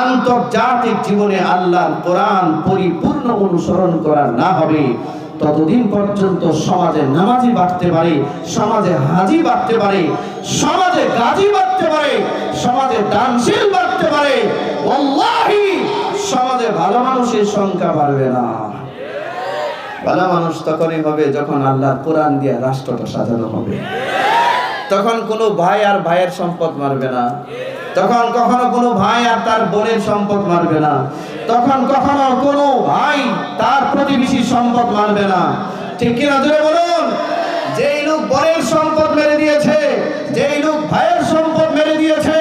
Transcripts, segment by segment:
আন্তর্জাতিক জীবনে আল্লাহর কোরআন পরিপূর্ণ অনুসরণ করা না হবে, ততদিন পর্যন্ত সমাজে নামাজি বাড়তে পারে, সমাজে হাজি বাড়তে পারে, সমাজে গাজী বাড়তে পারে, সমাজে দানশীল বাড়তে পারে সমাজে ভালো মানুষের সংখ্যা বাড়বে না। ভালো মানুষ তখনই হবে যখন আল্লাহর কোরআন দিয়ে রাষ্ট্রটা সাজানো হবে। তখন কোনো ভাই আর ভাইয়ের সম্পদ মারবে না। তখন কখনো কোনো ভাই আর তার বোনের সম্পদ মারবে না। তখন কখনো কোনো ভাই তার প্রতিবেশীর সম্পদ মারবে না। ঠিক কিনা জুড়ে বলুন? যেই লোক বোনের সম্পদ মেরে দিয়েছে, যেই লোক ভাইয়ের সম্পদ মেরে দিয়েছে,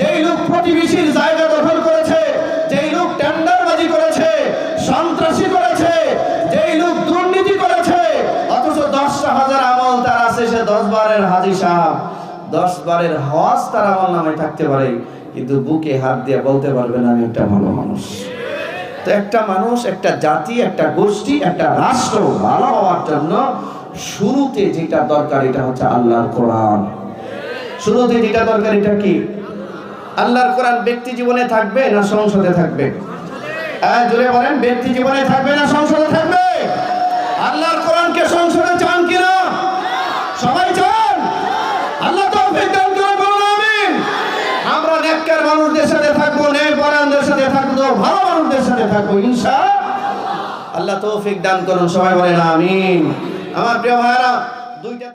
যেই লোক প্রতিবেশীর জায়গা দখল করেছে, যেই লোক টেন্ডারবাজি করেছে, সন্ত্রাসী করেছে, যেই লোক দুর্নীতি করেছে, অথচ দশটা হাজার আমল তার আছে, সে দশ বারের হাজি সাহেব। দশ বারের হজ তার আমার নামে থাকতে পারে, কিন্তু বুকে হাত দিয়ে বলতে পারবে না, আমি একটা ভালো মানুষ। তো একটা মানুষ, একটা জাতি, একটা গোষ্ঠী, একটা রাষ্ট্র ভালো হওয়ার জন্য শুরুতে যেটা দরকার এটা হচ্ছে আল্লাহর কোরআন। শুরুতে যেটা দরকার এটা কি? আল্লাহর কোরআন ব্যক্তি জীবনে থাকবে না সংসদে থাকবে? হ্যাঁ জোরে বলেন, ব্যক্তি জীবনে থাকবে না সংসদে থাকবে? আল্লাহর কোরআনকে সংসদে চান কিনা? সবাই চান থাকব ইনশা আল্লাহ। তৌফিক দান করুন সবাই বলেন আমিন। আমার প্রিয় ভাইরা দুইটা